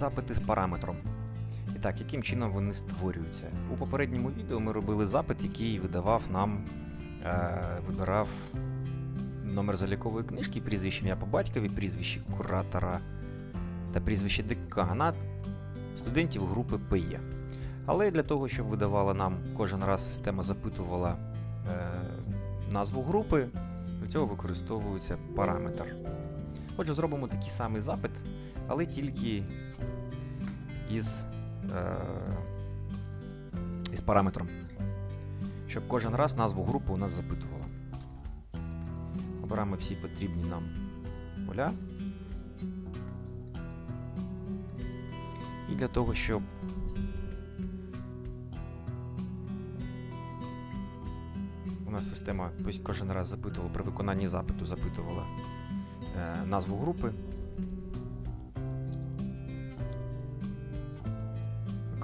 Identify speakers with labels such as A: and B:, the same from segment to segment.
A: запити з параметром. І так, яким чином вони створюються? У попередньому відео ми робили запит, який видавав нам, е, вибирав номер залікової книжки, прізвище ім'я по батькові, прізвище куратора та прізвище декана студентів групи ПЕ. Але для того, щоб видавала нам кожен раз система запитувала е, назву групи, для цього використовується параметр. Отже, зробимо такий самий запит, але тільки із, е, із параметром, щоб кожен раз назву групи у нас запитувала. Обираємо всі потрібні нам поля. І для того, щоб у нас система кожен раз запитувала при виконанні запиту, запитувала е, назву групи.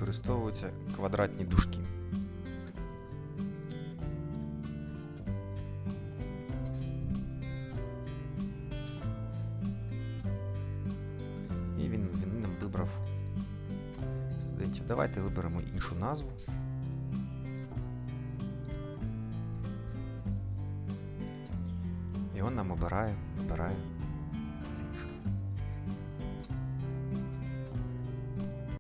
A: Використовуються квадратні дужки. І він, він нам вибрав студентів. Давайте виберемо іншу назву. І він нам обирає, вибирає.